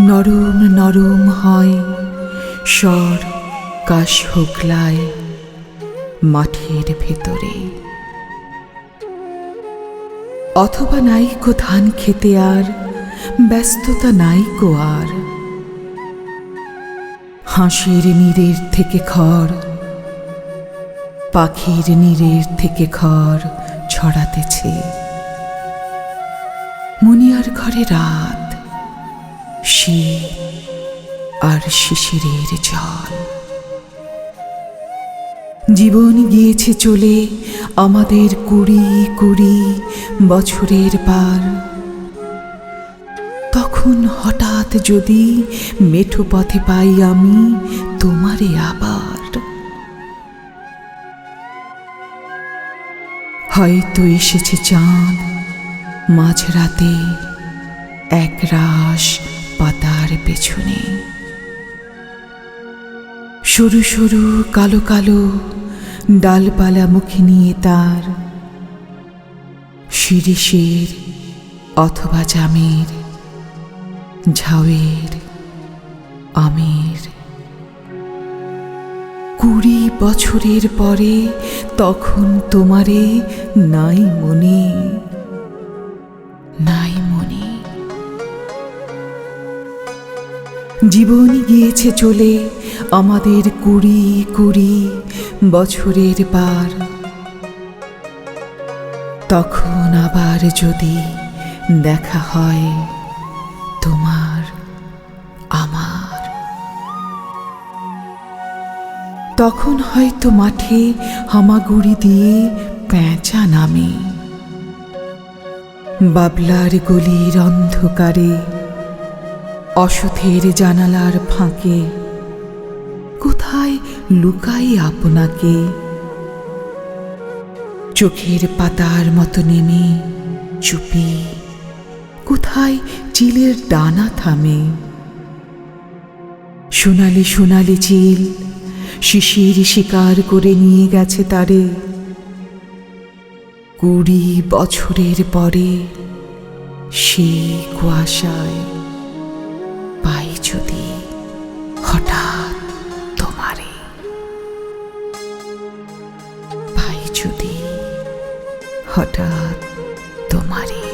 নরম নরম হয় স্বর কাশ হোকলায় মাঠের ভেতরে। অথবা নাইকো ধান খেতে আর, ব্যস্ততা নাইকো আর। হাঁসের নীরের থেকে খড়, পাখির নীরের থেকে খড় ছড়াতেছে। মুনিয়ার ঘরে রাত। শীত আর শিশিরের জল। জীবন গিয়েছে চলে আমাদের কুড়ি কুড়ি বছরের পার তখন হঠাৎ যদি মেঠো পথে পাই আমি তোমারে আবার। হয়তো এসেছে চাঁদ, মাঝরাতে এক রাস পাতার পেছনে। সরু সরু, কালো কালো ডালপালা মুখে নিয়ে তার শিরিষের অথবা জামের, ঝাউয়ের আমের। কুড়ি বছরের পরে তখন তোমারে নাই মনে, নাই জীবন গিয়েছে চলে আমাদের কুড়ি কুড়ি বছরের পার। তখন আবার যদি দেখা হয় তোমার, আমার। তখন হয়তো মাঠে হামাগুড়ি দিয়ে প্যাঁচা নামে। বাবলার গলির অন্ধকারে অসথের জানালার ফাঁকে। কোথায় লুকাই আপনাকে? চোখের পাতার মতো নেমে চুপি। কোথায় চিলের ডানা থামে? সোনালি সোনালি চিল শিশির শিকার করে নিয়ে গেছে তারে। কুড়ি বছরের পরে সে কুয়াশায় হঠাৎ তোমারই